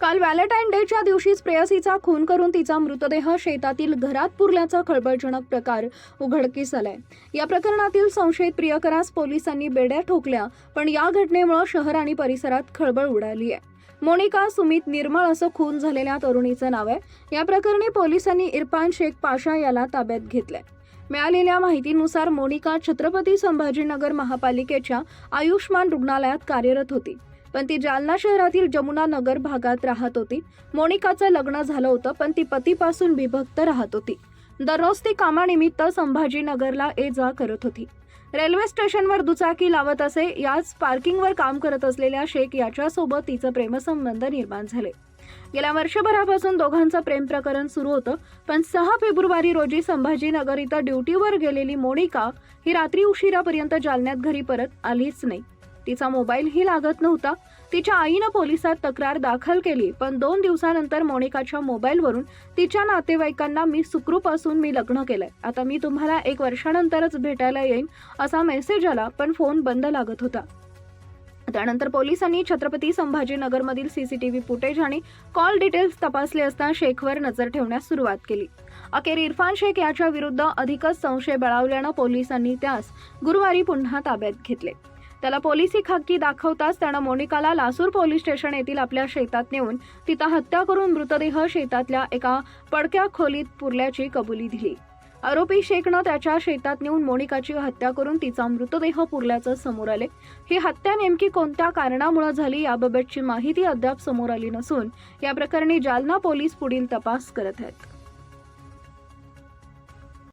काल व्हॅलेंटाईन डेच्या दिवशीच प्रेयसीचा खून करून तिचा मृतदेह शेतातील घरात पुरल्याचा खळबळजनक प्रकार उघडकीस आलाय या प्रकरणातील संशयित प्रियकरास पोलिसांनी बेड्या ठोकल्या पण या घटनेमुळे शहर आणि परिसरात खळबळ उडाली आहे. मोनिका सुमित निर्मळ असं खून झालेल्या तरुणीचं नाव आहे. या प्रकरणी पोलिसांनी इरफान शेख पाशा याला ताब्यात घेतलंय. मिळालेल्या माहितीनुसार मोनिका छत्रपती संभाजीनगर महापालिकेच्या आयुष्मान रुग्णालयात कार्यरत होती. पण ती जालना शहरातील जमुना नगर भागात राहत होती. मोनिकाचं लग्न झालं होतं पण ती पतीपासून विभक्त राहत होती. दररोज ती कामानिमित्त संभाजीनगरला ये जा करत होती. रेल्वे स्टेशनवर दुचाकी लावत असे याच पार्किंगवर काम करत असलेल्या शेख याच्यासोबत तिचं प्रेमसंबंध निर्माण झाले. गेल्या वर्षभरापासून दोघांचं प्रेम प्रकरण सुरू होतं पण सहा फेब्रुवारी रोजी संभाजीनगर इथं ड्युटीवर गेलेली मोनिका ही रात्री उशिरापर्यंत जालन्यात घरी परत आलीच नाही. तिचा मोबाईलही लागत नव्हता. तिच्या आईनं पोलिसात तक्रार दाखल केली पण दोन दिवसानंतर मोनिकाच्या मोबाईलवरून तिच्या नातेवाईकांना मी सुखरूप असून मी लग्न केलंय. आता मी तुम्हाला एक वर्षानंतरच भेटायला येईन असा मेसेज आला पण फोन बंद लागत होता. त्यानंतर पोलिसांनी छत्रपती संभाजीनगरमधील सीसीटीव्ही फुटेज आणि कॉल डिटेल्स तपासले असता शेखवर नजर ठेवण्यास सुरुवात केली. अखेर इरफान शेख याच्या विरुद्ध अधिकच संशय बळावल्यानं पोलिसांनी त्यास गुरुवारी पुन्हा ताब्यात घेतले. त्याला पोलिसी खाकी दाखवताच त्यानं मोनिकाला लासूर पोलीस स्टेशन येथील आपल्या शेतात नेऊन तिथं हत्या करून मृतदेह शेतातल्या एका पडक्या खोलीत पुरल्याची कबुली दिली. आरोपी शेखनं त्याच्या शेतात नेऊन मोनिकाची हत्या करून तिचा मृतदेह पुरल्याचं समोर आले. ही हत्या नेमकी कोणत्या कारणामुळे झाली याबाबतची माहिती अद्याप समोर आली नसून या प्रकरणी जालना पोलीस पुढील तपास करत आहेत.